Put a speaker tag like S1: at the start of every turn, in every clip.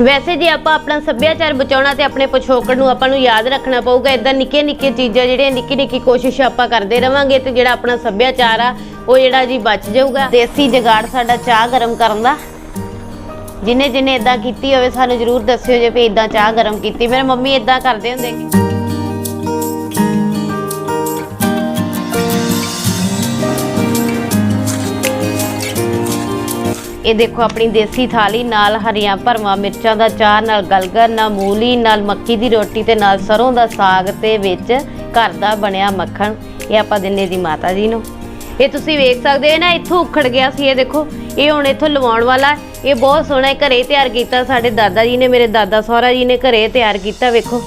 S1: ਵੈਸੇ ਜੇ ਆਪਾਂ ਆਪਣਾ ਸੱਭਿਆਚਾਰ ਬਚਾਉਣਾ ਤੇ ਆਪਣੇ ਪਿਛੋਕੜ ਨੂੰ ਆਪਾਂ ਨੂੰ ਯਾਦ ਰੱਖਣਾ ਪਊਗਾ ਇਦਾਂ ਨਿੱਕੇ ਨਿੱਕੇ ਚੀਜ਼ਾਂ ਜਿਹੜੀਆਂ ਨਿੱਕੀ ਨਿੱਕੀ ਕੋਸ਼ਿਸ਼ ਆਪਾਂ ਕਰਦੇ ਰਵਾਂਗੇ ਤੇ ਜਿਹੜਾ ਆਪਣਾ ਸੱਭਿਆਚਾਰ ਆ, ਉਹ ਜਿਹੜਾ ਜੀ ਬਚ ਜਾਊਗਾ। ਦੇਸੀ ਜਗਾੜ ਸਾਡਾ ਚਾਹ ਗਰਮ ਕਰਨ ਦਾ। ਜਿਨੇ ਜਿਨੇ ਇਦਾਂ ਕੀਤੀ ਹੋਵੇ, ਸਾਨੂੰ ਜਰੂਰ ਦੱਸਿਓ ਜੇ ਵੀ ਇਦਾਂ ਚਾਹ ਗਰਮ ਕੀਤੀ। ਮੇਰੇ ਮੰਮੀ ਇਦਾਂ ਕਰਦੇ ਹੁੰਦੇ ਇਹ ਦੇਖੋ ਆਪਣੀ ਦੇਸੀ ਥਾਲੀ ਨਾਲ ਹਰੀਆਂ ਭਰਵਾਂ ਮਿਰਚਾਂ ਦਾ ਚਾਹ ਨਾਲ ਗਲਗਰ ਨਾਲ ਮੂਲੀ ਨਾਲ ਮੱਕੀ ਦੀ ਰੋਟੀ ਤੇ ਨਾਲ ਸਰੋਂ ਦਾ ਸਾਗ ਤੇ ਵਿੱਚ ਘਰ ਦਾ ਬਣਿਆ ਮੱਖਣ। ਇਹ ਆਪਾਂ ਦਿੰਨੇ ਦੀ ਮਾਤਾ ਜੀ ਨੂੰ। ਇਹ ਤੁਸੀਂ ਵੇਖ ਸਕਦੇ ਹੋ ਨਾ ਇੱਥੋਂ ਉਖੜ ਗਿਆ ਸੀ ਇਹ ਦੇਖੋ। ਇਹ ਹੁਣ ਇੱਥੋਂ ਲਵਾਉਣ ਵਾਲਾ ਇਹ ਬਹੁਤ ਸੋਹਣਾ ਹੈ, ਘਰੇ ਤਿਆਰ ਕੀਤਾ ਸਾਡੇ ਦਾਦਾ ਜੀ ਨੇ ਮੇਰੇ ਦਾਦਾ ਸਹੁਰਾ ਜੀ ਨੇ ਘਰੇ ਤਿਆਰ ਕੀਤਾ ਵੇਖੋ।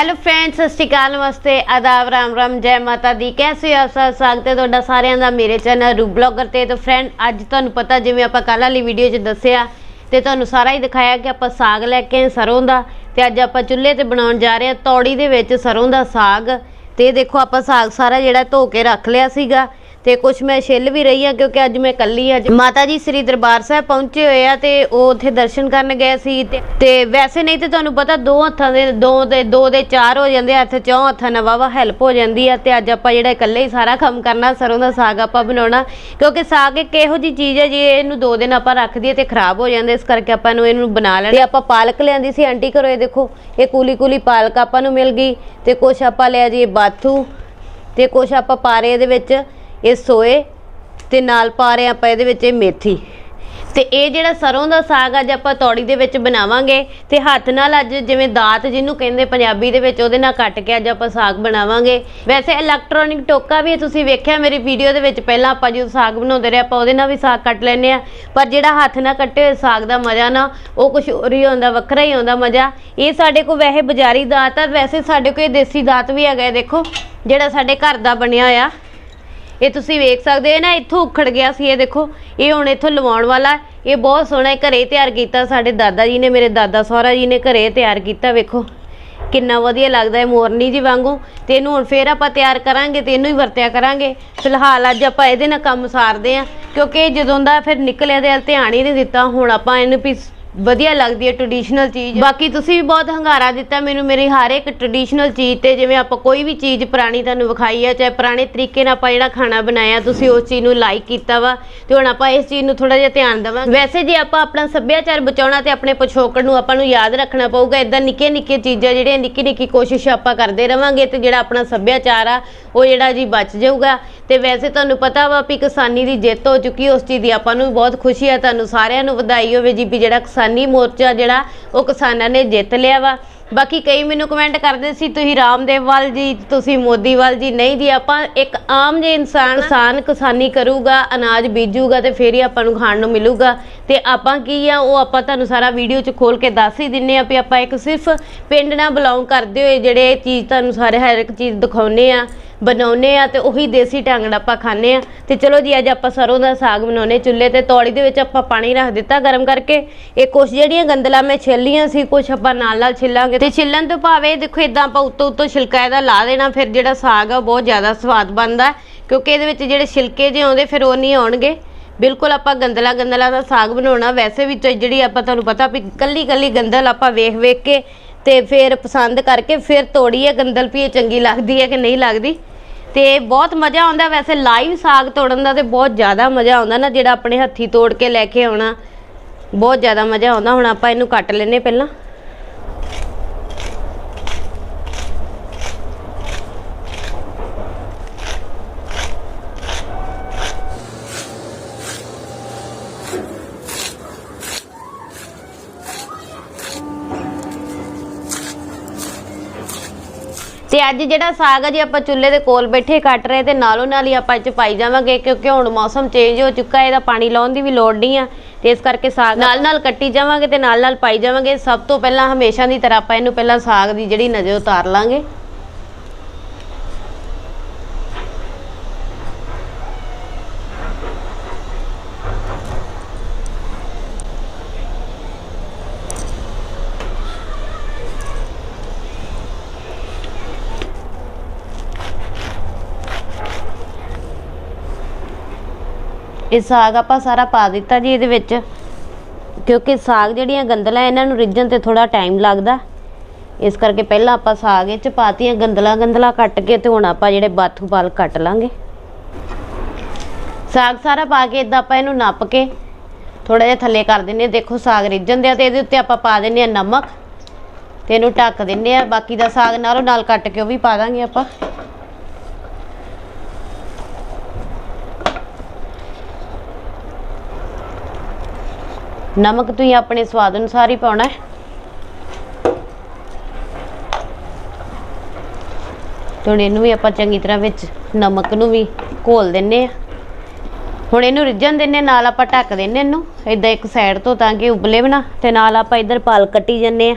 S1: ਹੈਲੋ ਫਰੈਂਡਸ ਸਤਿ ਸ਼੍ਰੀ ਅਕਾਲ, ਨਮਸਤੇ, ਆਦਾਬ, ਰਾਮ ਰਾਮ, ਜੈ ਮਾਤਾ ਦੀ। ਕੈਸੇ ਹੋ ਆਪ ਸਭ ਸਵਾਗਤ ਹੈ ਤੁਹਾਡਾ ਸਾਰਿਆਂ ਦਾ? ਮੇਰੇ ਚੈਨਲ ਰੂ ਬਲੌਗਰ ਤੇ। ਤਾਂ ਫਰੈਂਡ ਅੱਜ ਤੁਹਾਨੂੰ ਪਤਾ, ਜਿਵੇਂ ਆਪਾਂ ਕੱਲ੍ਹ ਵਾਲੀ ਵੀਡੀਓ 'ਚ ਦੱਸਿਆ, ਤੇ ਤੁਹਾਨੂੰ ਸਾਰਾ ਹੀ ਦਿਖਾਇਆ ਕਿ ਆਪਾਂ ਸਾਗ ਲੈ ਕੇ ਆਏ ਸਰੋਂ ਦਾ। ਤੇ ਅੱਜ ਆਪਾਂ ਚੁੱਲ੍ਹੇ ਤੇ ਬਣਾਉਣ ਜਾ ਰਹੇ ਹਾਂ, ਤੌੜੀ ਦੇ ਵਿੱਚ ਸਰੋਂ ਦਾ ਸਾਗ। ਤੇ ਦੇਖੋ, ਆਪਾਂ ਸਾਗ ਸਾਰਾ ਜਿਹੜਾ ਧੋ ਕੇ ਰੱਖ ਲਿਆ ਸੀਗਾ। ਤੇ ਕੁਝ ਮੈਂ ਛਿੱਲ ਵੀ ਰਹੀ ਹਾਂ ਕਿਉਂਕਿ ਅੱਜ ਮੈਂ ਇਕੱਲੀ ਅੱਜ ਮਾਤਾ ਜੀ ਸ੍ਰੀ ਦਰਬਾਰ ਸਾਹਿਬ ਪਹੁੰਚੇ ਹੋਏ ਆ ਤੇ ਉਹ ਉੱਥੇ ਦਰਸ਼ਨ ਕਰਨ ਗਏ ਸੀ ਤੇ ਵੈਸੇ ਨਹੀਂ ਤੇ ਤੁਹਾਨੂੰ ਪਤਾ ਦੋ ਹੱਥਾਂ ਦੇ ਦੋ ਦੇ ਦੋ ਦੇ ਚਾਰ ਹੋ ਜਾਂਦੇ ਆ, ਹੱਥ ਚੌਂ ਹੱਥਾਂ ਨਾਲ ਵਾਵਾ ਹੈਲਪ ਹੋ ਜਾਂਦੀ ਆ ਤੇ ਅੱਜ ਆਪਾਂ ਜਿਹੜਾ ਇਕੱਲੇ ਹੀ ਸਾਰਾ ਕੰਮ ਕਰਨਾ ਸਰੋਂ ਦਾ ਸਾਗ ਆਪਾਂ ਬਣਾਉਣਾ ਕਿਉਂਕਿ ਸਾਗ ਇੱਕ ਇਹੋ ਜੀ ਚੀਜ਼ ਹੈ ਜੇ ਇਹਨੂੰ ਦੋ ਦਿਨ ਆਪਾਂ ਰੱਖ ਦਈਏ ਤੇ ਖਰਾਬ ਹੋ ਜਾਂਦੇ ਇਸ ਕਰਕੇ ਆਪਾਂ ਨੂੰ ਇਹਨੂੰ ਬਣਾ ਲੈਣਾ। ਤੇ ਆਪਾਂ ਪਾਲਕ ਲਿਆਂਦੀ ਸੀ ਆਂਟੀ ਘਰੋਂ ਇਹ ਦੇਖੋ ਇਹ ਕੂਲੀ ਕੂਲੀ ਪਾਲਕ ਆਪਾਂ ਨੂੰ ਮਿਲ ਗਈ ਤੇ ਕੁਛ ਆਪਾਂ ਲਿਆ ਜੀ ਬਾਥੂ ਤੇ ਕੁਛ ਆਪਾਂ ਪਾ ਰਹੇ ਇਹਦੇ ਵਿੱਚ। ਇਹ ਸੋਏ ਤੇ ਨਾਲ ਪਾ ਰਹੇ ਆਪਾਂ ਇਹਦੇ ਵਿੱਚ ਇਹ ਮੇਥੀ। ਤੇ ਇਹ ਜਿਹੜਾ ਸਰੋਂ ਦਾ ਸਾਗ ਅੱਜ ਆਪਾਂ ਤੌੜੀ ਦੇ ਵਿੱਚ ਬਣਾਵਾਂਗੇ ਤੇ ਹੱਥ ਨਾਲ ਅੱਜ ਜਿਵੇਂ ਦਾਤ ਜਿਹਨੂੰ ਕਹਿੰਦੇ ਪੰਜਾਬੀ ਦੇ ਵਿੱਚ, ਉਹਦੇ ਨਾਲ ਕੱਟ ਕੇ ਅੱਜ ਆਪਾਂ ਸਾਗ ਬਣਾਵਾਂਗੇ। ਵੈਸੇ ਇਲੈਕਟ੍ਰੋਨਿਕ ਟੋਕਾ ਵੀ ਤੁਸੀਂ ਵੇਖਿਆ ਮੇਰੀ ਵੀਡੀਓ ਦੇ ਵਿੱਚ, ਪਹਿਲਾਂ ਆਪਾਂ ਜਦੋਂ ਸਾਗ ਬਣਾਉਂਦੇ ਰਹੇ, ਆਪਾਂ ਉਹਦੇ ਨਾਲ ਵੀ ਸਾਗ ਕੱਟ ਲੈਂਦੇ ਆ ਪਰ ਜਿਹੜਾ ਹੱਥ ਨਾਲ ਕੱਟੇ ਹੋਏ ਸਾਗ ਦਾ ਮਜ਼ਾ ਨਾ, ਉਹ ਕੁਝ ਹੋਰ ਹੀ ਹੁੰਦਾ ਵੱਖਰਾ ਹੀ ਹੁੰਦਾ ਮਜ਼ਾ। ਇਹ ਸਾਡੇ ਕੋਲ ਵੈਸੇ ਬਾਜ਼ਾਰੀ ਦਾਤ ਆ, ਵੈਸੇ ਸਾਡੇ ਕੋਲ ਇਹ ਦੇਸੀ ਦਾਤ ਵੀ ਹੈਗਾ ਦੇਖੋ, ਜਿਹੜਾ ਸਾਡੇ ਘਰ ਦਾ ਬਣਿਆ ਹੋਇਆ। ਇਹ ਤੁਸੀਂ ਵੇਖ ਸਕਦੇ ਹੋ ਨਾ ਇੱਥੋਂ ਉਖੜ ਗਿਆ ਸੀ ਇਹ ਦੇਖੋ ਇਹ ਹੁਣ ਇੱਥੋਂ ਲਵਾਉਣ ਵਾਲਾ ਇਹ ਬਹੁਤ ਸੋਹਣਾ ਹੈ, ਘਰੇ ਤਿਆਰ ਕੀਤਾ ਸਾਡੇ ਦਾਦਾ ਜੀ ਨੇ ਮੇਰੇ ਦਾਦਾ ਸਹੁਰਾ ਜੀ ਨੇ ਘਰੇ ਤਿਆਰ ਕੀਤਾ ਵੇਖੋ। ਕਿੰਨਾ ਵਧੀਆ ਲੱਗਦਾ ਹੈ ਮੋਰਨੀ ਜੀ ਵਾਂਗੂ। ਤੇ ਇਹਨੂੰ ਹੁਣ ਫੇਰ ਆਪਾਂ ਤਿਆਰ ਕਰਾਂਗੇ ਤੇ ਇਹਨੂੰ ਹੀ ਵਰਤਿਆ ਕਰਾਂਗੇ। ਫਿਲਹਾਲ ਅੱਜ ਆਪਾਂ ਇਹਦੇ ਨਾਲ ਕੰਮ ਸਾਰਦੇ ਆਂ ਕਿਉਂਕਿ ਜਦੋਂ ਦਾ ਫਿਰ ਨਿਕਲਿਆ ਤੇ ਧਿਆਨ ਹੀ ਨਹੀਂ ਦਿੱਤਾ। ਹੁਣ ਆਪਾਂ ਇਹਨੂੰ ਵੀ ਵਧੀਆ ਲੱਗਦੀ ਹੈ ਟ੍ਰੈਡੀਸ਼ਨਲ ਚੀਜ਼। ਬਾਕੀ ਤੁਸੀਂ ਵੀ ਬਹੁਤ ਹੰਗਾਰਾ ਦਿੱਤਾ ਮੈਨੂੰ, ਮੇਰੀ ਹਰ ਇੱਕ ਟ੍ਰੈਡੀਸ਼ਨਲ ਚੀਜ਼ ਤੇ, ਜਿਵੇਂ ਆਪਾਂ ਕੋਈ ਵੀ ਚੀਜ਼ ਪੁਰਾਣੀ ਤੁਹਾਨੂੰ ਵਿਖਾਈ ਹੈ, ਚਾਹੇ ਪੁਰਾਣੇ ਤਰੀਕੇ ਨਾਲ ਆਪਾਂ ਜਿਹੜਾ ਖਾਣਾ ਬਣਾਇਆ, ਤੁਸੀਂ ਉਸ ਚੀਜ਼ ਨੂੰ ਲਾਈਕ ਕੀਤਾ ਵਾ, ਤੇ ਹੁਣ ਆਪਾਂ ਇਸ ਚੀਜ਼ ਨੂੰ ਥੋੜਾ ਜਿਹਾ ਧਿਆਨ ਦੇਵਾਂਗੇ। ਵੈਸੇ ਜੇ ਆਪਾਂ ਆਪਣਾ ਸੱਭਿਆਚਾਰ ਬਚਾਉਣਾ ਤੇ ਆਪਣੇ ਪਿਛੋਕੜ ਨੂੰ ਆਪਾਂ ਨੂੰ ਯਾਦ ਰੱਖਣਾ ਪਊਗਾ ਇਦਾਂ ਨਿੱਕੇ ਨਿੱਕੇ ਚੀਜ਼ਾਂ ਜਿਹੜੀਆਂ ਨਿੱਕੀ ਨਿੱਕੀ ਕੋਸ਼ਿਸ਼ ਆਪਾਂ ਕਰਦੇ ਰਵਾਂਗੇ ਤੇ ਜਿਹੜਾ ਆਪਣਾ ਸੱਭਿਆਚਾਰ ਆ, ਉਹ ਜਿਹੜਾ ਜੀ ਬਚ ਜਾਊਗਾ। ਤੇ ਵੈਸੇ ਤੁਹਾਨੂੰ ਪਤਾ ਵਾ ਵੀ ਕਿਸਾਨੀ ਦੀ ਜਿੱਤ ਹੋ ਚੁੱਕੀ ਉਸ ਚੀਜ਼ ਦੀ ਆਪਾਂ ਨੂੰ ਵੀ ਬਹੁਤ ਖੁਸ਼ੀ ਆ ਤੁਹਾਨੂੰ ਸਾਰਿਆਂ ਨੂੰ ਵਧਾਈ ਹੋਵੇ ਜੀ ਵੀ ਜਿਹੜਾ ਕਿਸਾਨੀ ਮੋਰਚਾ ਜਿਹੜਾ ਉਹ ਕਿਸਾਨਾਂ ਨੇ ਜਿੱਤ ਲਿਆ ਵਾ। ਬਾਕੀ ਕਈ ਮੈਨੂੰ ਕਮੈਂਟ ਕਰਦੇ ਸੀ ਤੁਸੀਂ ਰਾਮਦੇਵ ਵੱਲ ਜੀ ਤੁਸੀਂ ਮੋਦੀ ਵੱਲ ਜੀ ਨਹੀਂ ਜੀ। ਆਪਾਂ ਇੱਕ ਆਮ ਜੇ ਇਨਸਾਨ ਕਿਸਾਨ ਕਿਸਾਨੀ ਕਰੂਗਾ ਅਨਾਜ ਬੀਜੂਗਾ ਤੇ ਫੇਰ ਹੀ ਆਪਾਂ ਨੂੰ ਖਾਣ ਨੂੰ ਮਿਲੂਗਾ। ਤੇ ਆਪਾਂ ਕੀ ਆ, ਉਹ ਆਪਾਂ ਤੁਹਾਨੂੰ ਸਾਰਾ ਵੀਡੀਓ 'ਚ ਖੋਲ ਕੇ ਦੱਸ ਹੀ ਦਿੰਨੇ ਆ ਵੀ ਆਪਾਂ ਇੱਕ ਸਿਰਫ ਪਿੰਡ ਨਾਲ ਬਿਲੋਂਗ ਕਰਦੇ ਹੋਏ ਜਿਹੜੇ ਚੀਜ਼ ਤੁਹਾਨੂੰ ਸਾਰੇ ਹਰ ਇੱਕ ਚੀਜ਼ ਦਿਖਾਉਨੇ ਆ ਬਣਾਉਨੇ ਆ ਤੇ ਉਹੀ ਦੇਸੀ ਢੰਗ ਨਾਲ ਆਪਾਂ ਖਾਂਦੇ ਆ। ਤੇ ਚਲੋ ਜੀ, ਅੱਜ ਆਪਾਂ ਸਰੋਂ ਦਾ ਸਾਗ ਬਣਾਉਨੇ ਚੁੱਲ੍ਹੇ ਤੇ ਤੌੜੀ ਦੇ ਵਿੱਚ ਆਪਾਂ ਪਾਣੀ ਰੱਖ ਦਿੱਤਾ ਗਰਮ ਕਰਕੇ। ਇਹ ਕੁਛ ਜਿਹੜੀਆਂ ਗੰਦਲਾਂ ਮੈਂ ਛਿੱਲੀਆਂ ਸੀ, ਕੁਛ ਆਪਾਂ ਨਾਲ ਨਾਲ ਛਿੱਲਾਂਗੇ। ਤੇ ਛਿੱਲਣ ਤੋਂ ਭਾਵੇਂ ਦੇਖੋ ਇਦਾਂ ਆਪਾਂ ਉੱਤੋਂ ਉੱਤੋਂ ਛਿਲਕਾ ਇਹਦਾ ਲਾ ਦੇਣਾ, ਫਿਰ ਜਿਹੜਾ ਸਾਗ ਆ, ਉਹ ਬਹੁਤ ਜ਼ਿਆਦਾ ਸਵਾਦ ਬਣਦਾ, ਕਿਉਂਕਿ ਇਹਦੇ ਵਿੱਚ ਜਿਹੜੇ ਛਿਲਕੇ ਜੇ ਆਉਂਦੇ, ਫਿਰ ਉਹ ਨਹੀਂ ਆਉਣਗੇ। ਬਿਲਕੁਲ ਆਪਾਂ ਗੰਦਲਾ ਗੰਦਲਾ ਦਾ ਸਾਗ ਬਣਾਉਣਾ। ਵੈਸੇ ਵੀ ਜਿਹੜੀ ਆਪਾਂ ਤੁਹਾਨੂੰ ਪਤਾ ਵੀ ਕੱਲੀ ਕੱਲੀ ਗੰਦਲ ਆਪਾਂ ਵੇਖ ਵੇਖ ਕੇ ਤੇ ਫਿਰ ਪਸੰਦ ਕਰਕੇ ਫਿਰ ਤੋੜੀਏ ਗੰਦਲ ਵੀ ਇਹ ਚੰਗੀ ਲੱਗਦੀ ਹੈ ਕਿ ਨਹੀਂ ਲੱਗਦੀ। ਤੇ ਬਹੁਤ ਮਜ਼ਾ ਆਉਂਦਾ ਵੈਸੇ ਲਾਈਵ ਸਾਗ ਤੋੜਨ ਦਾ ਤੇ ਬਹੁਤ ਜ਼ਿਆਦਾ ਮਜ਼ਾ ਆਉਂਦਾ ਨਾ, ਜਿਹੜਾ ਆਪਣੇ ਹੱਥੀ ਤੋੜ ਕੇ ਲੈ ਕੇ ਆਉਣਾ। ਬਹੁਤ ਜ਼ਿਆਦਾ ਮਜ਼ਾ ਆਉਂਦਾ। ਹੁਣ ਆਪਾਂ ਇਹਨੂੰ ਕੱਟ ਲੈਨੇ ਪਹਿਲਾਂ। ਅੱਜ ਜਿਹੜਾ ਸਾਗ ਆ ਜੀ ਆਪਾਂ ਚੁੱਲ੍ਹੇ ਦੇ ਕੋਲ ਬੈਠੇ ਕੱਟ ਰਹੇ ਤੇ ਨਾਲੋਂ ਨਾਲ ਹੀ ਆਪਾਂ ਇਹ ਚ ਪਾਈ ਜਾਵਾਂਗੇ ਕਿਉਂਕਿ ਹੁਣ ਮੌਸਮ ਚੇਂਜ ਹੋ ਚੁੱਕਾ ਹੈ ਇਹਦਾ ਪਾਣੀ ਲਾਉਣ ਦੀ ਵੀ ਲੋੜ ਨਹੀਂ ਆ ਤੇ ਇਸ ਕਰਕੇ ਸਾਗ ਨਾਲ ਨਾਲ ਕੱਟੀ ਜਾਵਾਂਗੇ ਤੇ ਨਾਲ ਨਾਲ ਪਾਈ ਜਾਵਾਂਗੇ। ਸਭ ਤੋਂ ਪਹਿਲਾਂ ਹਮੇਸ਼ਾ ਦੀ ਤਰ੍ਹਾਂ ਆਪਾਂ ਇਹਨੂੰ ਪਹਿਲਾਂ ਸਾਗ ਦੀ ਜਿਹੜੀ ਨਜ਼ਰ ਉਤਾਰ ਲਾਂਗੇ। ਇਹ ਸਾਗ ਆਪਾਂ ਸਾਰਾ ਪਾ ਦਿੱਤਾ ਜੀ ਇਹਦੇ ਵਿੱਚ। ਕਿਉਂਕਿ ਸਾਗ ਜਿਹੜੀਆਂ ਗੰਦਲਾਂ ਇਹਨਾਂ ਨੂੰ ਰਿੱਝਣ ਤੇ ਥੋੜਾ ਟਾਈਮ ਲੱਗਦਾ। ਇਸ ਕਰਕੇ ਪਹਿਲਾਂ ਆਪਾਂ ਸਾਗ ਇਹ ਚ ਪਾਤੀਆਂ, ਗੰਦਲਾਂ ਗੰਦਲਾਂ ਕੱਟ ਕੇ ਤੇ ਹੁਣ ਆਪਾਂ ਜਿਹੜੇ ਬਾਥੂ ਬਾਲ ਕੱਟ ਲਾਂਗੇ। ਸਾਗ ਸਾਰਾ ਪਾ ਕੇ ਇਦਾਂ ਆਪਾਂ ਇਹਨੂੰ ਨੱਪ ਕੇ ਥੋੜਾ ਜਿਹਾ ਥੱਲੇ ਕਰ ਦਿੰਨੇ ਹਾਂ। ਦੇਖੋ ਸਾਗ ਰਿੱਝਣ ਦਿਆ ਤੇ ਇਹਦੇ ਉੱਤੇ ਆਪਾਂ ਪਾ ਦਿੰਨੇ ਆ ਨਮਕ ਤੇ ਇਹਨੂੰ ਢੱਕ ਦਿੰਨੇ ਆ ਬਾਕੀ ਦਾ ਸਾਗ ਨਾਲੋਂ ਨਾਲ ਕੱਟ ਕੇ ਉਹ ਵੀ ਪਾ ਦਾਂਗੇ ਆਪਾਂ। ਨਮਕ ਤੁਸੀਂ ਆਪਣੇ ਸਵਾਦ ਅਨੁਸਾਰ ਹੀ ਪਾਉਣਾ ਹੈ। ਹੁਣ ਇਹਨੂੰ ਵੀ ਆਪਾਂ ਚੰਗੀ ਤਰ੍ਹਾਂ ਵਿੱਚ ਨਮਕ ਨੂੰ ਵੀ ਘੋਲ ਦਿੰਨੇ ਆ ਹੁਣ ਇਹਨੂੰ ਰਿੱਝਣ ਦਿੰਨੇ ਨਾਲ ਆਪਾਂ ਢੱਕ ਦਿੰਨੇ ਇਹਨੂੰ। ਇਦਾਂ ਇੱਕ ਸਾਈਡ ਤੋਂ ਤਾਂ ਕਿ ਉਬਲੇ ਬਣਾ ਤੇ ਨਾਲ ਆਪਾਂ ਇਧਰ ਪਾਲਕ ਕੱਟੀ ਜੰਨੇ ਆ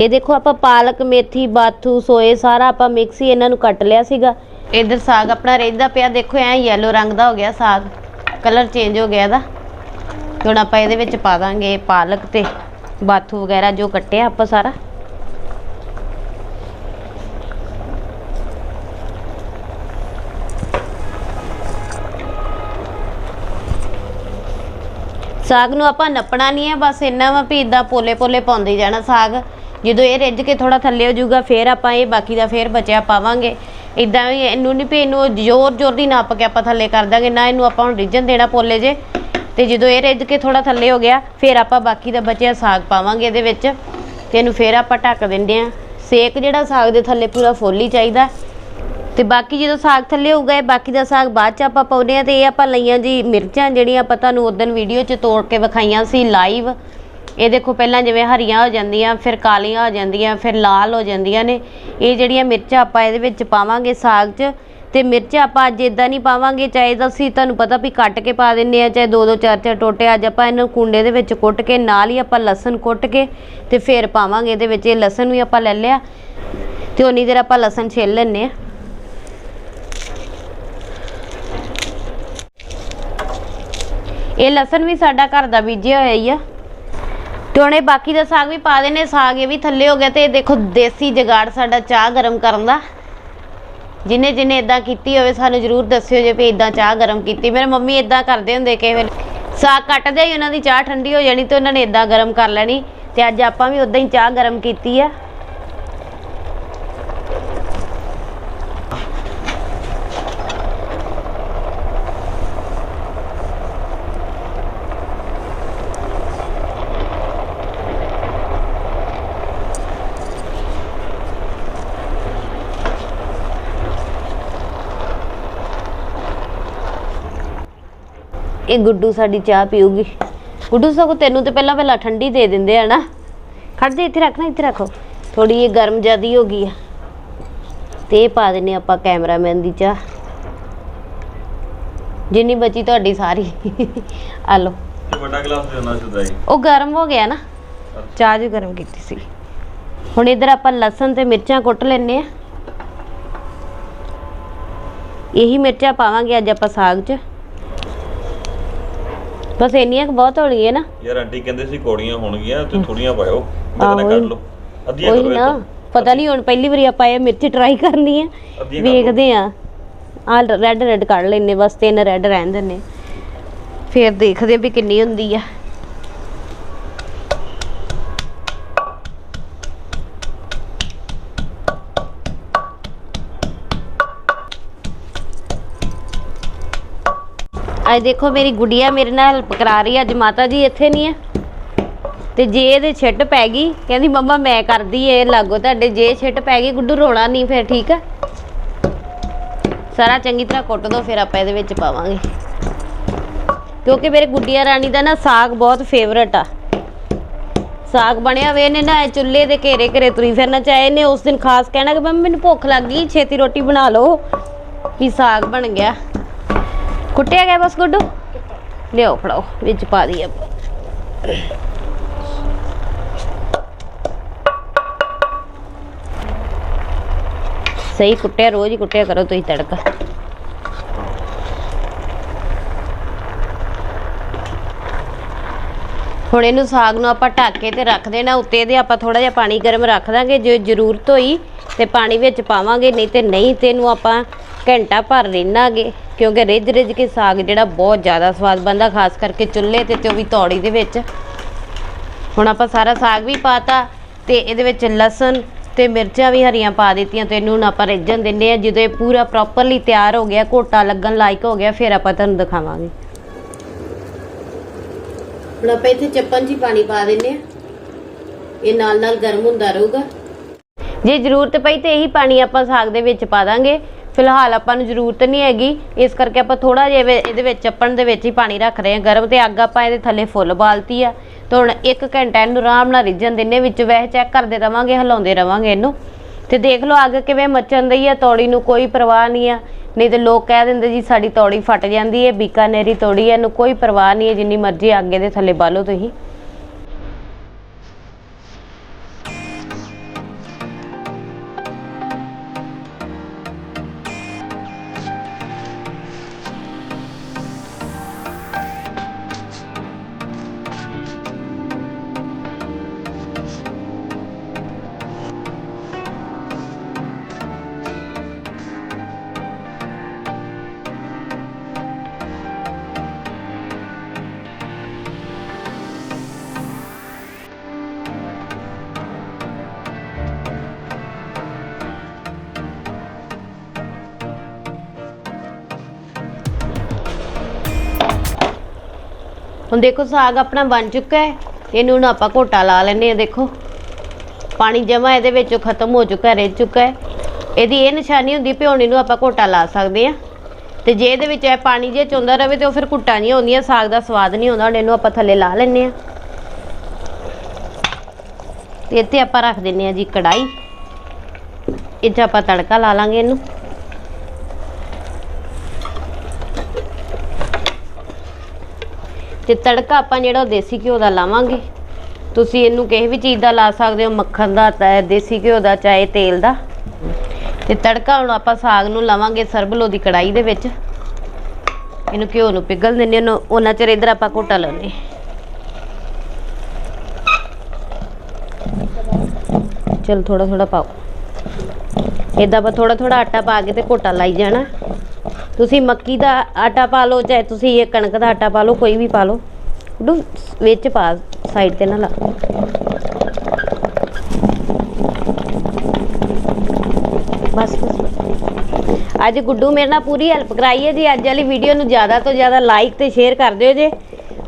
S1: ਇਹ ਦੇਖੋ ਆਪਾਂ ਪਾਲਕ, ਮੇਥੀ, ਬਾਥੂ, ਸੋਏ ਸਾਰਾ ਆਪਾਂ ਮਿਕਸ ਹੀ ਇਹਨਾਂ ਨੂੰ ਕੱਟ ਲਿਆ ਸੀਗਾ। ਇਧਰ ਸਾਗ ਆਪਣਾ ਰਹਿੰਦਾ ਪਿਆ, ਦੇਖੋ ਐ ਯੈਲੋ ਰੰਗ ਦਾ ਹੋ ਗਿਆ ਸਾਗ। ਕਲਰ ਚੇਂਜ ਹੋ ਗਿਆ ਇਹਦਾ। ਤੇ ਹੁਣ ਆਪਾਂ ਇਹਦੇ ਵਿੱਚ ਪਾ ਦਾਂਗੇ ਪਾਲਕ ਤੇ ਬਾਥੂ ਵਗੈਰਾ ਜੋ ਕੱਟਿਆ ਆਪਾਂ ਸਾਰਾ। ਸਾਗ ਨੂੰ ਆਪਾਂ ਨੱਪਣਾ ਨਹੀਂ ਹੈ ਬਸ ਇੰਨਾ ਵਾ ਵੀ ਇਦਾਂ ਪੋਲੇ ਪੋਲੇ ਪਾਉਂਦੇ ਜਾਣਾ ਸਾਗ। ਜਦੋਂ ਇਹ ਰਿੱਝ ਕੇ ਥੋੜਾ ਥੱਲੇ ਹੋ ਜਾਊਗਾ, ਫੇਰ ਆਪਾਂ ਇਹ ਬਾਕੀ ਦਾ ਫੇਰ ਬਚਿਆ ਪਾਵਾਂਗੇ। ਇਦਾਂ ਵੀ ਇਹਨੂੰ ਨਹੀਂ ਵੀ ਇਹਨੂੰ ਜ਼ੋਰ ਜ਼ੋਰ ਦੀ ਨੱਪ ਕੇ ਆਪਾਂ ਥੱਲੇ ਕਰ ਦਾਂਗੇ, ਨਾ ਇਹਨੂੰ ਆਪਾਂ ਹੁਣ ਰਿੱਝਣ ਦੇਣਾ ਪੋਲੇ ਜੇ। ਤੇ ਜਦੋਂ ਇਹ ਰਿੱਝ ਕੇ ਥੋੜਾ ਥੱਲੇ ਹੋ ਗਿਆ, ਫਿਰ ਆਪਾਂ ਬਾਕੀ ਦਾ ਬਚਿਆ ਸਾਗ ਪਾਵਾਂਗੇ ਇਹਦੇ ਵਿੱਚ। ਤੇ ਇਹਨੂੰ ਫਿਰ ਆਪਾਂ ਢੱਕ ਦਿੰਦੇ ਆ ਸੇਕ ਜਿਹੜਾ ਸਾਗ ਦੇ ਥੱਲੇ ਪੂਰਾ ਫੁੱਲ ਹੀ ਚਾਹੀਦਾ। ਤੇ ਬਾਕੀ ਜਦੋਂ ਸਾਗ ਥੱਲੇ ਹੋਊਗਾ, ਇਹ ਬਾਕੀ ਦਾ ਸਾਗ ਬਾਅਦ ਚ ਆਪਾਂ ਪਾਉਨੇ ਆ ਤੇ ਇਹ ਆਪਾਂ ਲਈਆਂ ਜੀ ਮਿਰਚਾਂ, ਜਿਹੜੀਆਂ ਆਪਾਂ ਤੁਹਾਨੂੰ ਉਦੋਂ ਵੀਡੀਓ 'ਚ ਤੋੜ ਕੇ ਵਿਖਾਈਆਂ ਸੀ ਲਾਈਵ ਇਹ ਦੇਖੋ ਪਹਿਲਾਂ ਜਿਵੇਂ ਹਰੀਆਂ ਹੋ ਜਾਂਦੀਆਂ, ਫਿਰ ਕਾਲੀਆਂ ਹੋ ਜਾਂਦੀਆਂ, ਫਿਰ ਲਾਲ ਹੋ ਜਾਂਦੀਆਂ ਨੇ। ਇਹ ਜਿਹੜੀਆਂ ਮਿਰਚਾਂ ਆਪਾਂ ਇਹਦੇ ਵਿੱਚ ਪਾਵਾਂਗੇ ਸਾਗ 'ਚ ਤੇ ਮਿਰਚ ਆਪਾਂ ਅੱਜ ਇਦਾਂ ਨਹੀਂ ਪਾਵਾਂਗੇ, ਚਾਹੇ ਤਾਂ ਅਸੀਂ ਤੁਹਾਨੂੰ ਪਤਾ ਵੀ ਕੱਟ ਕੇ ਪਾ ਦਿੰਨੇ ਆ ਚਾਹੇ ਦੋ ਦੋ, ਚਾਰ ਚਾਰ ਟੋਟੇ ਅੱਜ ਆਪਾਂ ਇਹਨੂੰ ਕੁੰਡੇ ਦੇ ਵਿੱਚ ਕੁੱਟ ਕੇ, ਨਾਲ ਹੀ ਆਪਾਂ ਲਸਣ ਕੁੱਟ ਕੇ ਤੇ ਫਿਰ ਪਾਵਾਂਗੇ ਇਹਦੇ ਵਿੱਚ। ਇਹ ਲਸਣ ਵੀ ਆਪਾਂ ਲੈ ਲਿਆ ਤੇ ਉਨੀ ਦੇਰ ਆਪਾਂ ਲਸਣ ਛਿੱਲ ਲੈਣੇ ਆ ਇਹ ਲਸਣ ਵੀ ਸਾਡਾ ਘਰ ਦਾ ਬੀਜਿਆ ਹੋਇਆ ਹੀ ਆ। ਤੇ ਹੁਣ ਇਹ ਬਾਕੀ ਦਾ ਸਾਗ ਵੀ ਪਾ ਦੇਣੇ ਸਾਗ ਇਹ ਵੀ ਥੱਲੇ ਹੋ ਗਿਆ ਤੇ ਇਹ ਦੇਖੋ, ਦੇਸੀ ਜਗਾੜ ਸਾਡਾ ਚਾਹ ਗਰਮ ਕਰਨ ਦਾ। ਜਿਨੇ ਜਿਨੇ ਇਦਾਂ ਕੀਤੀ ਹੋਵੇ, ਸਾਨੂੰ ਜਰੂਰ ਦੱਸਿਓ ਜੇ ਵੀ ਇਦਾਂ ਚਾਹ ਗਰਮ ਕੀਤੀ। ਮੇਰੇ ਮੰਮੀ ਇਦਾਂ ਕਰਦੇ ਹੁੰਦੇ ਕਿਸੇ ਵੇਲੇ। ਸਾਗ ਕੱਟਦੇ ਹੀ ਉਹਨਾਂ ਦੀ ਚਾਹ ਠੰਡੀ ਹੋ ਜਾਣੀ ਤੇ ਉਹਨਾਂ ਨੇ ਇਦਾਂ ਗਰਮ ਕਰ ਲੈਣੀ। ਤੇ ਅੱਜ ਆਪਾਂ ਵੀ ਉਦਾਂ ਹੀ ਚਾਹ ਗਰਮ ਕੀਤੀ ਆ। ਇਹ ਗੁੱਡੂ ਸਾਡੀ ਚਾਹ ਪੀਊਗੀ। ਗੁੱਡੂ ਸਗੋਂ ਤੈਨੂੰ ਤੇ ਪਹਿਲਾਂ ਪਹਿਲਾਂ ਠੰਡੀ ਦੇ ਦਿੰਦੇ ਆ ਨਾ। ਖੜ ਜਾ ਇੱਥੇ ਰੱਖਣਾ ਇੱਥੇ ਰੱਖੋ। ਥੋੜੀ ਇਹ ਗਰਮ ਜਿਆਦੀ ਹੋ ਗਈ ਆ। ਤੇ ਇਹ ਪਾ ਦਿੰਨੇ ਆਪਾਂ ਕੈਮਰਾਮੈਨ ਦੀ ਚਾਹ। ਜਿੰਨੀ ਬਚੀ ਤੁਹਾਡੀ ਸਾਰੀ। ਆ ਲਓ।
S2: ਵੱਡਾ ਗਲਾਸ ਦੇਣਾ ਚਾਹੀਦਾ ਹੈ।
S1: ਉਹ ਗਰਮ ਹੋ ਗਿਆ ਨਾ। ਚਾਹ ਜੀ ਗਰਮ ਕੀਤੀ ਸੀ। ਹੁਣ ਇਧਰ ਆਪਾਂ ਲਸਣ ਤੇ ਮਿਰਚਾਂ ਕੁੱਟ ਲੈਨੇ ਆ। ਇਹੀ ਮਿਰਚਾਂ ਪਾਵਾਂਗੇ ਅੱਜ ਆਪਾਂ ਸਾਗ 'ਚ। ਬਸ ਇੰਨੀਆਂ ਕੁ ਬਹੁਤ ਹੋਣਗੀਆਂ ਨਾ।
S2: ਯਾਰ ਆਂਟੀ ਕਹਿੰਦੇ ਸੀ ਕੌੜੀਆਂ ਹੋਣਗੀਆਂ ਤੇ ਥੋੜੀਆਂ ਪਾਇਓ
S1: ਆਹੋ
S2: ਕਿਤੇ ਕੱਢ ਲਓ। ਅੱਧੀਆਂ
S1: ਉਹੀ
S2: ਕਰੋ
S1: ਨਾ
S2: ਤੋਂ।
S1: ਪਤਾ ਨਹੀਂ ਹੁਣ ਪਹਿਲੀ ਵਾਰੀ ਆਪਾਂ ਇਹ ਮਿਰਚ ਟਰਾਈ ਕਰਨੀ ਆ।
S2: ਅੱਧੀਆਂ ਕਰ ਲਓ।
S1: ਵੇਖਦੇ ਆ। ਆ ਰੈੱਡ ਰੈੱਡ ਕੱਢ ਲੈਨੇ ਬਸ ਤਿੰਨ ਰੈੱਡ ਰਹਿਣ ਦਿੰਨੇ ਫੇਰ ਦੇਖਦੇ ਆ ਵੀ ਕਿੰਨੀ ਹੁੰਦੀ ਆ। ਅੱਜ ਦੇਖੋ ਮੇਰੀ ਗੁੜੀਆ ਮੇਰੇ ਨਾਲ ਹੈਲਪ ਕਰਾ ਰਹੀ ਆ, ਅੱਜ ਮਾਤਾ ਜੀ ਇੱਥੇ ਨਹੀਂ ਆ। ਤੇ ਜੇ ਇਹਦੇ ਛਿੱਟ ਪੈ ਗਈ, ਕਹਿੰਦੀ ਮੰਮਾ ਮੈਂ ਕਰਦੀ ਏ, ਲਾਗੋ ਤੁਹਾਡੇ ਜੇ ਛਿੱਟ ਪੈ ਗਈ, ਗੁੱਡੂ ਰੋਣਾ ਨਹੀਂ ਫਿਰ ਠੀਕ ਆ। ਸਾਰਾ ਚੰਗੀ ਤਰ੍ਹਾਂ ਕੁੱਟ ਦੋ, ਫਿਰ ਆਪਾਂ ਇਹਦੇ ਵਿੱਚ ਪਾਵਾਂਗੇ। ਕਿਉਂਕਿ ਮੇਰੇ ਗੁੱਡੀਆ ਰਾਣੀ ਦਾ ਨਾ ਸਾਗ ਬਹੁਤ ਫੇਵਰਟ ਆ। ਸਾਗ ਬਣਿਆ ਵੇ ਨੇ ਨਾ, ਇਹ ਚੁੱਲ੍ਹੇ ਦੇ ਘੇਰੇ ਘਰੇ ਤੁਰੀ ਫਿਰਨਾ, ਚਾਹੇ ਨੇ ਉਸ ਦਿਨ ਖਾਸ ਕਹਿਣਾ ਕਿ ਮੰਮੀ ਮੈਨੂੰ ਭੁੱਖ ਲੱਗ ਗਈ, ਛੇਤੀ ਰੋਟੀ ਬਣਾ ਲਓ, ਵੀ ਸਾਗ ਬਣ ਗਿਆ। ਕੁੱਟਿਆ ਗਿਆ ਬਸ ਗੁੱਡੂ? ਲਿਓ ਫੜਾਓ ਵਿੱਚ ਪਾ ਦਈਏ ਸਹੀ ਕੁੱਟਿਆ ਰੋਜ਼ ਹੀ ਕੁੱਟਿਆ ਕਰੋ ਤੁਸੀਂ ਤੜਕਾ। ਹੁਣ ਇਹਨੂੰ ਸਾਗ ਨੂੰ ਆਪਾਂ ਢੱਕ ਕੇ ਤੇ ਰੱਖ ਦੇਣਾ ਉੱਤੇ ਇਹਦੇ ਆਪਾਂ ਥੋੜਾ ਜਿਹਾ ਪਾਣੀ ਗਰਮ ਰੱਖ ਦਾਂਗੇ। ਜੇ ਜ਼ਰੂਰਤ ਹੋਈ ਤੇ ਪਾਣੀ ਵਿੱਚ ਪਾਵਾਂਗੇ ਨਹੀਂ ਤੇ ਨਹੀਂ ਤੇ ਇਹਨੂੰ ਆਪਾਂ ਘੰਟਾ ਭਰ ਰਹਿਣਾਗੇ ਕਿਉਂਕਿ ਰਿੱਝ ਰਿੱਝ ਕੇ ਸਾਗ ਜਿਹੜਾ ਬਹੁਤ ਜ਼ਿਆਦਾ ਸਵਾਦ ਬਣਦਾ ਖਾਸ ਕਰਕੇ ਚੁੱਲ੍ਹੇ ਤੇ ਤੇ ਉਹ ਵੀ ਤੌੜੀ ਦੇ ਵਿੱਚ। ਹੁਣ ਆਪਾਂ ਸਾਰਾ ਸਾਗ ਵੀ ਪਾਤਾ ਤੇ ਇਹਦੇ ਵਿੱਚ ਲਸਣ ਤੇ ਮਿਰਚਾਂ ਵੀ ਹਰੀਆਂ ਪਾ ਦਿੱਤੀਆਂ ਤੇ ਇਹਨੂੰ ਹੁਣ ਆਪਾਂ ਰਿੱਝਣ ਦਿੰਦੇ ਆ ਜਦੋਂ ਇਹ ਪੂਰਾ ਪ੍ਰੋਪਰਲੀ ਤਿਆਰ ਹੋ ਗਿਆ ਘੋਟਾ ਲੱਗਣ ਲਾਇਕ ਹੋ ਗਿਆ ਫਿਰ ਆਪਾਂ ਤੁਹਾਨੂੰ ਦਿਖਾਵਾਂਗੇ। ਹੁਣ ਆਪਾਂ ਇੱਥੇ ਚੱਪਨ ਹੀ ਪਾਣੀ ਪਾ ਦਿੰਨੇ ਆ ਇਹ ਨਾਲ ਨਾਲ ਗਰਮ ਹੁੰਦਾ ਰਹੂਗਾ। ਜੇ ਜ਼ਰੂਰਤ ਪਈ ਤੇ ਇਹੀ ਪਾਣੀ ਆਪਾਂ ਸਾਗ ਦੇ ਵਿੱਚ ਪਾ ਦਾਂਗੇ। ਫਿਲਹਾਲ ਆਪਾਂ ਨੂੰ ਜ਼ਰੂਰਤ ਨਹੀਂ ਹੈਗੀ। ਇਸ ਕਰਕੇ ਆਪਾਂ ਥੋੜਾ ਜਿਹਾ ਇਹਦੇ- ਵਿੱਚ ਚੱਪਣ ਦੇ ਵਿੱਚ ਹੀ ਪਾਣੀ ਰੱਖ ਰਹੇ ਹਾਂ। ਗਰਮ ਤੇ ਅੱਗ ਆਪਾਂ ਇਹਦੇ ਥੱਲੇ ਫੁੱਲ ਬਾਲਤੀ ਆ। ਤੇ ਹੁਣ 1 ਘੰਟਾ ਇਹਨੂੰ ਆਰਾਮ ਨਾਲ ਰਿੱਝਣ ਦਿੰਨੇ ਵਿੱਚ ਵੈਸੇ ਚੈੱਕ ਕਰਦੇ ਰਵਾਂਗੇ, ਹਿਲਾਉਂਦੇ ਰਵਾਂਗੇ ਇਹਨੂੰ। ਤੇ ਦੇਖ ਲਓ ਅੱਗ ਕਿਵੇਂ ਮੱਚਣ ਦਈ ਆ। ਤੌੜੀ ਨੂੰ ਕੋਈ ਪਰਵਾਹ ਨਹੀਂ ਆ। ਨਹੀਂ ਤੇ ਲੋਕ ਕਹਿ ਦਿੰਦੇ ਜੀ, ਸਾਡੀ ਤੌੜੀ ਫਟ ਜਾਂਦੀ ਹੈ। ਬੀਕਾਨੇਰੀ ਤੌੜੀ ਇਹਨੂੰ ਕੋਈ ਪਰਵਾਹ ਨਹੀਂ ਹੈ। ਜਿੰਨੀ ਮਰਜ਼ੀ ਅੱਗ ਦੇ ਥੱਲੇ ਬਾਲੋ ਤੁਸੀਂ। ਹੁਣ ਦੇਖੋ ਸਾਗ ਆਪਣਾ ਬਣ ਚੁੱਕਾ ਹੈ। ਇਹਨੂੰ ਹੁਣ ਆਪਾਂ ਘੋਟਾ ਲਾ ਲੈਨੇ ਆ ਦੇਖੋ। ਪਾਣੀ ਜਮਾ ਇਹਦੇ ਵਿੱਚੋਂ ਖਤਮ ਹੋ ਚੁੱਕਾ ਰਹਿ ਚੁੱਕਾ ਹੈ। ਇਹਦੀ ਇਹ ਨਿਸ਼ਾਨੀ ਹੁੰਦੀ ਵੀ ਹੁਣ ਆਪਾਂ ਘੋਟਾ ਲਾ ਸਕਦੇ ਆ ਤੇ ਜੇ ਇਹਦੇ ਵਿੱਚ ਇਹ ਪਾਣੀ ਜੇ ਚੁੰਦਾ ਰਵੇ ਤੇ ਉਹ ਫਿਰ ਘੁੱਟਾਂ ਨਹੀਂ ਆਉਂਦੀਆਂ ਸਾਗ ਦਾ ਸਵਾਦ ਨਹੀਂ ਆਉਂਦਾ, ਹੁਣ ਇਹਨੂੰ ਆਪਾਂ ਥੱਲੇ ਲਾ ਲੈਨੇ ਆ ਤੇ ਇੱਥੇ ਆਪਾਂ ਰੱਖ ਦਿੰਨੇ ਆ ਜੀ ਕੜਾਈ ਇਹ 'ਚ ਆਪਾਂ ਤੜਕਾ ਲਾ ਲਾਂਗੇ ਇਹਨੂੰ। ਤੇ ਤੜਕਾ ਆਪਾਂ ਜਿਹੜਾ ਉਹ ਦੇਸੀ ਘਿਓ ਦਾ ਲਾਵਾਂਗੇ। ਤੁਸੀਂ ਇਹਨੂੰ ਕਿਸੇ ਵੀ ਚੀਜ਼ ਦਾ ਲਾ ਸਕਦੇ ਹੋ, ਮੱਖਣ ਦਾ ਚਾਹੇ ਦੇਸੀ ਘਿਓ ਦਾ, ਚਾਹੇ ਤੇਲ ਦਾ। ਤੇ ਤੜਕਾ ਹੁਣ ਆਪਾਂ ਸਾਗ ਨੂੰ ਲਾਵਾਂਗੇ ਸਰਬਲੋ ਦੀ ਕੜਾਈ ਦੇ ਵਿੱਚ। ਇਹਨੂੰ ਘਿਓ ਨੂੰ ਪਿਘਲ ਦਿੰਨੇ ਉਹਨੂੰ ਉਹਨਾਂ ਚਿਰ ਇਧਰ ਆਪਾਂ ਘੋਟਾ ਲਾਉਨੇ ਚਲ ਥੋੜਾ ਥੋੜਾ ਪਾਓ। ਇਦਾਂ ਆਪਾਂ ਥੋੜਾ ਥੋੜਾ ਆਟਾ ਪਾ ਕੇ ਤੇ ਘੋਟਾ ਲਾਈ ਜਾਣਾ। ਤੁਸੀਂ ਮੱਕੀ ਦਾ ਆਟਾ ਪਾ ਲਓ, ਚਾਹੇ ਤੁਸੀਂ ਇਹ ਕਣਕ ਦਾ ਆਟਾ ਪਾ ਲਓ, ਕੋਈ ਵੀ ਪਾ ਲਓ। ਗੁੱਡੂ ਵਿੱਚ ਪਾ ਸਾਈਡ ਤੇ ਨਾ ਲਾ। ਬਸ ਬਸ ਅੱਜ ਗੁੱਡੂ ਮੇਰੇ ਨਾਲ ਪੂਰੀ ਹੈਲਪ ਕਰਾਈ ਹੈ ਜੀ। ਅੱਜ ਵਾਲੀ ਵੀਡੀਓ ਨੂੰ ਜ਼ਿਆਦਾ ਤੋਂ ਜ਼ਿਆਦਾ ਲਾਈਕ ਤੇ ਸ਼ੇਅਰ ਕਰ ਦਿਓ ਜੇ।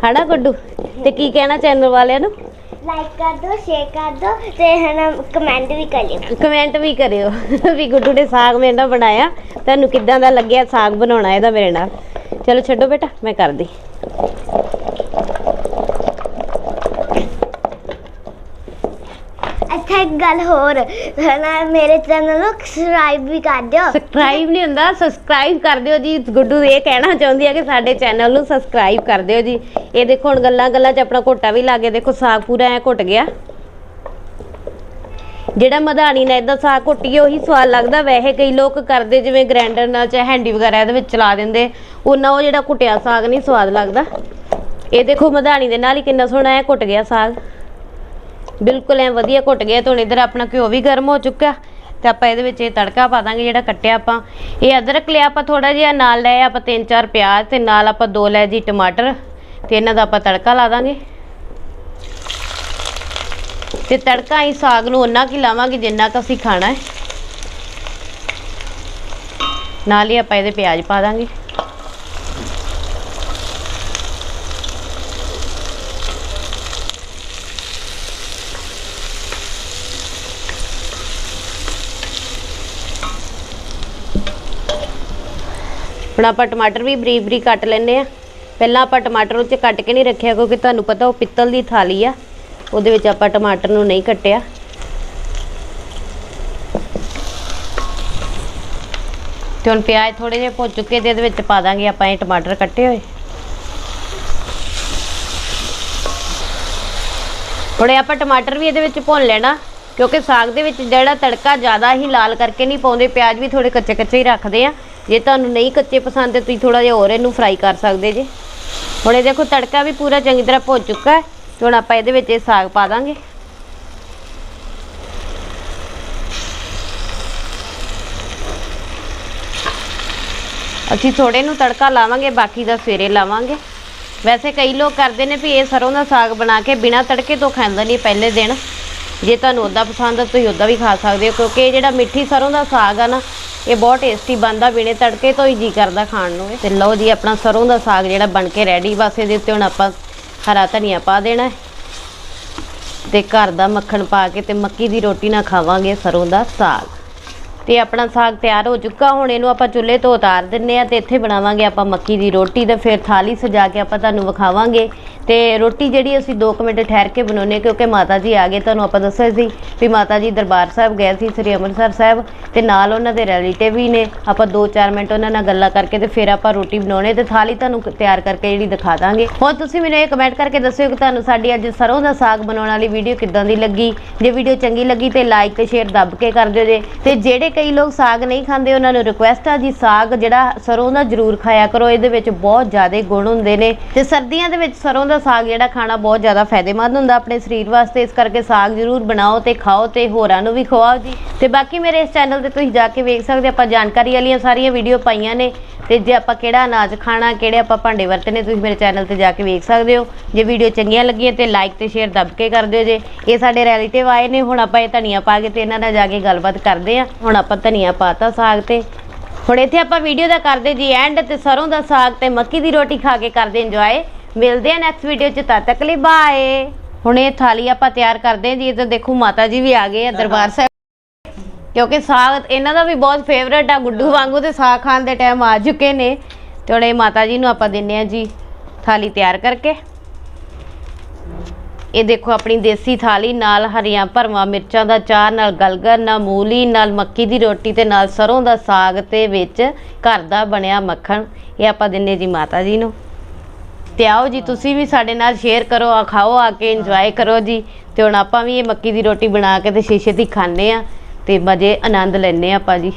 S1: ਹਨਾ ਗੁੱਡੂ? ਤੇ ਕੀ ਕਹਿਣਾ ਚੈਨਲ ਵਾਲਿਆਂ ਨੂੰ?
S3: ਲਾਈਕ ਕਰ ਦਿਓ ਸ਼ੇਅਰ ਕਰ ਦਿਓ ਤੇ ਹਨਾ ਕਮੈਂਟ ਵੀ ਕਰਿਓ
S1: ਕਮੈਂਟ ਵੀ ਕਰਿਓ। ਵੀ ਗੁੱਡੂ ਨੇ ਸਾਗ ਮੇਰੇ ਨਾਲ ਬਣਾਇਆ। ਤੁਹਾਨੂੰ ਕਿੱਦਾਂ ਦਾ ਲੱਗਿਆ ਸਾਗ ਬਣਾਉਣਾ ਇਹਦਾ ਮੇਰੇ ਨਾਲ? ਚਲੋ ਛੱਡੋ ਬੇਟਾ, ਮੈਂ ਕਰਦੀ
S3: ਅੱਛਾ ਇੱਕ ਗੱਲ ਹੋਰ। ਹਨਾ, ਮੇਰੇ ਚੈਨਲ ਨੂੰ ਸਬਸਕ੍ਰਾਈਬ ਵੀ ਕਰ ਦਿਓ।
S1: ਸਬਸਕ੍ਰਾਈਬ ਨਹੀਂ ਹੁੰਦਾ ਸਬਸਕ੍ਰਾਈਬ ਕਰ ਦਿਓ ਜੀ। ਗੁੱਡੂ ਇਹ ਕਹਿਣਾ ਚਾਹੁੰਦੀ ਹੈ ਕਿ ਸਾਡੇ ਚੈਨਲ ਨੂੰ ਸਬਸਕ੍ਰਾਈਬ ਕਰ ਦਿਓ ਜੀ। ਇਹ ਦੇਖੋ, ਹੁਣ ਗੱਲਾਂ ਗੱਲਾਂ 'ਚ ਆਪਣਾ ਘੋਟਾ ਵੀ ਲੱਗੇ ਦੇਖੋ, ਸਾਗ ਪੂਰਾ ਐ ਘੁੱਟ ਗਿਆ। ਜਿਹੜਾ ਮਧਾਣੀ ਨਾਲ ਇਦਾਂ ਸਾਗ ਘੁੱਟੀਏ ਉਹੀ ਸਵਾਦ ਲੱਗਦਾ। ਵੈਸੇ ਕਈ ਲੋਕ ਕਰਦੇ, ਜਿਵੇਂ ਗ੍ਰਾਈਂਡਰ ਨਾਲ ਚਾਹੇ ਹੈਂਡੀ ਵਗੈਰਾ ਇਹਦੇ ਵਿੱਚ ਚਲਾ ਦਿੰਦੇ। ਉਹਨਾਂ ਉਹ ਜਿਹੜਾ ਘੁੱਟਿਆ ਸਾਗ ਨਹੀਂ ਸਵਾਦ ਲੱਗਦਾ। ਇਹ ਦੇਖੋ, ਮਧਾਣੀ ਦੇ ਨਾਲ ਹੀ ਕਿੰਨਾ ਸੋਹਣਾ ਐ ਘੁੱਟ ਗਿਆ ਸਾਗ। ਬਿਲਕੁਲ ਐ ਵਧੀਆ ਘੁੱਟ ਗਿਆ ਤੇ ਹੁਣ ਇਧਰ ਆਪਣਾ ਘਿਓ ਵੀ ਗਰਮ ਹੋ ਚੁੱਕਾ। ਤੇ ਆਪਾਂ ਇਹਦੇ ਵਿੱਚ ਇਹ ਤੜਕਾ ਪਾ ਦਾਂਗੇ ਜਿਹੜਾ ਕੱਟਿਆ ਆਪਾਂ। ਇਹ ਅਦਰਕ ਲਿਆ ਆਪਾਂ ਥੋੜਾ ਜਿਹਾ, ਨਾਲ ਲੈ ਆਪਾਂ ਤਿੰਨ ਚਾਰ ਪਿਆਜ਼ ਤੇ ਨਾਲ ਆਪਾਂ ਦੋ ਲੈ ਜੀ ਟਮਾਟਰ ਤੇ ਇਹਨਾਂ ਦਾ ਆਪਾਂ ਤੜਕਾ ਲਾ ਦਾਂਗੇ। ਤੇ ਤੜਕਾ ਹੀ ਸਾਗ ਨੂੰ ਉਹਨਾਂ ਕੀ ਲਾਵਾਂਗੇ ਜਿੰਨਾ ਕੁ ਅਸੀਂ ਖਾਣਾ ਹੈ। ਨਾਲ ਹੀ ਆਪਾਂ ਇਹਦੇ ਪਿਆਜ਼ ਪਾ ਦਾਂਗੇ। ਹੁਣ ਆਪਾਂ ਟਮਾਟਰ ਵੀ ਬਰੀਕ ਬਰੀਕ ਕੱਟ ਲੈਨੇ ਆ। ਪਹਿਲਾਂ ਆਪਾਂ ਟਮਾਟਰ ਉਹ 'ਚ ਕੱਟ ਕੇ ਨਹੀਂ ਰੱਖਿਆ, ਕਿਉਂਕਿ ਤੁਹਾਨੂੰ ਪਤਾ ਉਹ ਪਿੱਤਲ ਦੀ ਥਾਲੀ ਆ। ਉਹਦੇ ਵਿੱਚ ਆਪਾਂ ਟਮਾਟਰ ਨੂੰ ਨਹੀਂ ਕੱਟਿਆ। ਤੇ ਹੁਣ ਪਿਆਜ਼ ਥੋੜੇ ਜਿਹੇ ਭੁੱਜ ਚੁੱਕੇ, ਤੇ ਇਹਦੇ ਵਿੱਚ ਪਾ ਦਾਂਗੇ ਆਪਾਂ ਇਹ ਟਮਾਟਰ ਕੱਟੇ ਹੋਏ। ਥੋੜੇ ਆਪਾਂ ਟਮਾਟਰ ਵੀ ਇਹਦੇ ਵਿੱਚ ਭੁੰਨ ਲੈਣਾ, ਕਿਉਂਕਿ ਸਾਗ ਦੇ ਵਿੱਚ ਜਿਹੜਾ ਤੜਕਾ ਜ਼ਿਆਦਾ ਹੀ ਲਾਲ ਕਰਕੇ ਨਹੀਂ ਪਾਉਂਦੇ, ਪਿਆਜ਼ ਵੀ ਥੋੜੇ ਕੱਚੇ ਕੱਚੇ ਹੀ ਰੱਖਦੇ ਆ। ਜੇ ਤੁਹਾਨੂੰ ਨਹੀਂ ਕੱਚੇ ਪਸੰਦ ਤੇ ਤੁਸੀਂ ਥੋੜਾ ਜਿਹਾ ਹੋਰ ਇਹਨੂੰ ਫਰਾਈ ਕਰ ਸਕਦੇ ਜੇ। ਹੁਣ ਇਹ ਦੇਖੋ, ਤੜਕਾ ਵੀ ਪੂਰਾ ਚੰਗੀ ਤਰ੍ਹਾਂ ਭੁੱਜ ਚੁੱਕਾ ਹੈ। ਹੁਣ ਆਪਾਂ ਇਹਦੇ ਵਿੱਚ ਇਹ ਸਾਗ ਪਾ ਦਾਂਗੇ। ਅਸੀਂ ਥੋੜੇ ਨੂੰ ਤੜਕਾ ਲਾਵਾਂਗੇ, ਬਾਕੀ ਦਾ ਸਵੇਰੇ ਲਾਵਾਂਗੇ। ਵੈਸੇ ਕਈ ਲੋਕ ਕਰਦੇ ਨੇ ਵੀ ਇਹ ਸਰੋਂ ਦਾ ਸਾਗ ਬਣਾ ਕੇ ਬਿਨਾਂ ਤੜਕੇ ਤੋਂ ਖਾਂਦੇ ਨਹੀਂ ਪਹਿਲੇ ਦਿਨ। ਜੇ ਤੁਹਾਨੂੰ ਉੱਦਾਂ ਪਸੰਦ ਆ, ਤੁਸੀਂ ਉੱਦਾਂ ਵੀ ਖਾ ਸਕਦੇ ਹੋ, ਕਿਉਂਕਿ ਇਹ ਜਿਹੜਾ ਮਿੱਠੀ ਸਰੋਂ ਦਾ ਸਾਗ ਆ ਨਾ, ਇਹ ਬਹੁਤ ਟੇਸਟੀ ਬਣਦਾ ਬਿਨੇ ਤੜਕੇ ਤੋਂ ਹੀ ਜੀ ਕਰਦਾ ਖਾਣ ਨੂੰ ਇਹ। ਤੇ ਲਓ ਜੀ, ਆਪਣਾ ਸਰੋਂ ਦਾ ਸਾਗ ਜਿਹੜਾ ਬਣ ਕੇ ਰੈਡੀ ਬਸ ਇਹਦੇ ਉੱਤੇ ਹੁਣ ਆਪਾਂ ਹਰਾ ਧਨੀਆ ਪਾ ਦੇਣਾ ਹੈ। ਤੇ ਘਰ ਦਾ ਮੱਖਣ ਪਾ ਕੇ ਤੇ ਮੱਕੀ ਦੀ ਰੋਟੀ ਨਾਲ ਖਾਵਾਂਗੇ ਸਰੋਂ ਦਾ ਸਾਗ। ਤੇ ਆਪਣਾ ਸਾਗ ਤਿਆਰ ਹੋ ਚੁੱਕਾ, ਹੁਣ ਇਹਨੂੰ ਆਪਾਂ ਚੁੱਲ੍ਹੇ ਤੋਂ ਉਤਾਰ ਦਿੰਨੇ ਆ ਤੇ ਇੱਥੇ ਬਣਾਵਾਂਗੇ ਆਪਾਂ ਮੱਕੀ ਦੀ ਰੋਟੀ ਤੇ ਫਿਰ ਥਾਲੀ ਸਜਾ ਕੇ ਆਪਾਂ ਤੁਹਾਨੂੰ ਵਿਖਾਵਾਂਗੇ। ਤੇ ਰੋਟੀ ਜਿਹੜੀ ਅਸੀਂ 2 ਮਿੰਟ ਠਹਿਰ ਕੇ ਬਣਾਉਨੇ ਕਿਉਂਕਿ ਮਾਤਾ ਜੀ ਆ ਗਏ, ਤੁਹਾਨੂੰ ਆਪਾਂ ਦੱਸਿਆ ਸੀ ਵੀ ਮਾਤਾ ਜੀ ਦਰਬਾਰ ਸਾਹਿਬ ਗਏ ਸੀ, ਸ੍ਰੀ ਅੰਮ੍ਰਿਤਸਰ ਸਾਹਿਬ, ਤੇ ਨਾਲ ਉਹਨਾਂ ਦੇ ਰਿਲੇਟਿਵ ਵੀ ਨੇ। ਆਪਾਂ 2-4 ਮਿੰਟ ਉਹਨਾਂ ਨਾਲ ਗੱਲਾਂ ਕਰਕੇ ਤੇ ਫਿਰ ਆਪਾਂ ਰੋਟੀ ਬਣਾਉਣੇ ਤੇ ਥਾਲੀ ਤੁਹਾਨੂੰ ਤਿਆਰ ਕਰਕੇ ਜਿਹੜੀ ਦਿਖਾ ਦਾਂਗੇ। ਹੁਣ ਤੁਸੀਂ ਮੈਨੂੰ ਇਹ ਕਮੈਂਟ ਕਰਕੇ ਦੱਸਿਓ ਕਿ ਤੁਹਾਨੂੰ ਸਾਡੀ ਅੱਜ ਸਰੋਂ ਦਾ ਸਾਗ ਬਣਾਉਣ ਵਾਲੀ ਵੀਡੀਓ ਕਿੱਦਾਂ ਦੀ ਲੱਗੀ। ਜੇ ਵੀਡੀਓ ਚੰਗੀ ਲੱਗੀ ਤੇ ਲਾਈਕ ਤੇ ਸ਼ੇਅਰ ਦੱਬ ਕੇ ਕਰ ਦਿਓ ਜੇ। ਤੇ ਜਿਹੜੇ ਕਈ ਲੋਕ ਸਾਗ ਨਹੀਂ ਖਾਂਦੇ, ਉਹਨਾਂ ਨੂੰ ਰਿਕੁਐਸਟ ਆ ਜੀ ਸਾਗ ਜਿਹੜਾ ਸਰੋਂ ਦਾ ਜ਼ਰੂਰ ਖਾਇਆ ਕਰੋ, ਇਹਦੇ ਵਿੱਚ ਬਹੁਤ ਜ਼ਿਆਦਾ ਗੁਣ ਹੁੰਦੇ ਨੇ। ਤੇ ਸਰਦੀਆਂ ਦੇ ਵਿੱਚ ਸਰੋਂ ਦਾ ਸਾਗ ਜਿਹੜਾ ਖਾਣਾ ਬਹੁਤ ਜ਼ਿਆਦਾ ਫਾਇਦੇਮੰਦ ਹੁੰਦਾ ਆਪਣੇ ਸਰੀਰ ਵਾਸਤੇ, ਇਸ ਕਰਕੇ ਸਾਗ ਜ਼ਰੂਰ ਬਣਾਓ ਤੇ ਖਾਓ ਤੇ ਹੋਰਾਂ ਨੂੰ ਵੀ ਖਵਾਓ ਜੀ। ਤੇ ਬਾਕੀ ਮੇਰੇ ਇਸ ਚੈਨਲ ਤੇ ਤੁਸੀਂ ਜਾ ਕੇ ਵੇਖ ਸਕਦੇ ਆਪਾਂ ਜਾਣਕਾਰੀ ਵਾਲੀਆਂ ਸਾਰੀਆਂ ਵੀਡੀਓ ਪਾਈਆਂ ਨੇ। ਤੇ ਜੇ ਆਪਾਂ ਕਿਹੜਾ ਅਨਾਜ ਖਾਣਾ, ਕਿਹੜੇ ਆਪਾਂ ਭਾਂਡੇ ਵਰਤਨੇ ਤੁਸੀਂ ਮੇਰੇ ਚੈਨਲ ਤੇ ਜਾ ਕੇ ਵੇਖ ਸਕਦੇ ਹੋ। ਜੇ ਵੀਡੀਓ ਚੰਗੀਆਂ ਲੱਗੀਆਂ ਤੇ ਲਾਈਕ ਤੇ ਸ਼ੇਅਰ ਦੱਬ ਕੇ ਕਰ ਦਿਓ ਜੇ। ਇਹ ਸਾਡੇ ਰਿਲੇਟਿਵ ਆਏ ਨੇ, ਹੁਣ ਆਪਾਂ ਇਹ ਧਨੀਆ ਪਾ ਕੇ ਤੇ ਇਹਨਾਂ ਨਾਲ ਜਾ ਕੇ ਗੱਲਬਾਤ ਕਰਦੇ ਆ ਹੁਣ ਆਪਾਂ ਧਨੀਆ ਪਾਤਾ ਸਾਗ ਤੇ। ਹੁਣ ਇੱਥੇ ਆਪਾਂ ਵੀਡੀਓ ਦਾ ਕਰਦੇ ਜੀ ਐਂਡ ਤੇ ਸਰੋਂ ਦਾ ਸਾਗ ਤੇ ਮੱਕੀ ਦੀ ਰੋਟੀ ਖਾ ਕੇ ਕਰਦੇ ਇੰਜੋਏ ਮਿਲਦੇ ਆ ਨੈਕਸਟ ਵੀਡੀਓ ਚ, ਤਦ ਤੱਕ ਲਈ ਬਾਏ ਹੁਣ ਇਹ ਥਾਲੀ ਆਪਾਂ ਤਿਆਰ ਕਰਦੇ ਹਾਂ ਜੀ, ਇਹ ਤਾਂ ਦੇਖੋ ਮਾਤਾ ਜੀ ਵੀ ਆ ਗਏ ਆ ਦਰਬਾਰ ਸਾਹਿਬ। ਕਿਉਂਕਿ ਸਾਗ, ਇਹਨਾਂ ਦਾ ਵੀ ਬਹੁਤ ਫੇਵਰਟ ਆ, ਗੁੱਡੂ ਵਾਂਗੂ ਤੇ ਸਾਗ ਖਾਣ ਦੇ ਟਾਈਮ ਆ ਚੁੱਕੇ ਨੇ। ਤੇ ਹੁਣ ਇਹ ਮਾਤਾ ਜੀ ਨੂੰ ਆਪਾਂ ਦਿੰਨੇ ਆ ਜੀ, ਥਾਲੀ ਤਿਆਰ ਕਰਕੇ। ਇਹ ਦੇਖੋ ਆਪਣੀ ਦੇਸੀ ਥਾਲੀ, ਨਾਲ ਹਰੀਆਂ ਭਰਵਾਂ, ਮਿਰਚਾਂ ਦਾ ਚਾਰ ਨਾਲ ਗਲਗਰ ਨਾਲ ਮੂਲੀ, ਨਾਲ ਮੱਕੀ ਦੀ ਰੋਟੀ ਤੇ ਨਾਲ ਸਰੋਂ ਦਾ ਸਾਗ ਤੇ ਵਿੱਚ ਘਰ ਦਾ ਬਣਿਆ ਮੱਖਣ। ਇਹ ਆਪਾਂ ਦਿੰਨੇ ਜੀ ਮਾਤਾ ਜੀ ਨੂੰ। ਤੇ ਆਓ ਜੀ, ਤੁਸੀਂ ਵੀ ਸਾਡੇ ਨਾਲ ਸ਼ੇਅਰ ਕਰੋ, ਆ ਖਾਓ, ਆ ਕੇ ਇੰਜੋਏ ਕਰੋ ਜੀ। ਤੇ ਹੁਣ ਆਪਾਂ ਵੀ ਇਹ ਮੱਕੀ ਦੀ ਰੋਟੀ ਬਣਾ ਕੇ ਤੇ ਸ਼ੀਸ਼ੇ ਦੀ ਖਾਣੇ ਆ ਤੇ ਮਜ਼ੇ ਆਨੰਦ ਲੈਣੇ ਆਪਾਂ ਜੀ।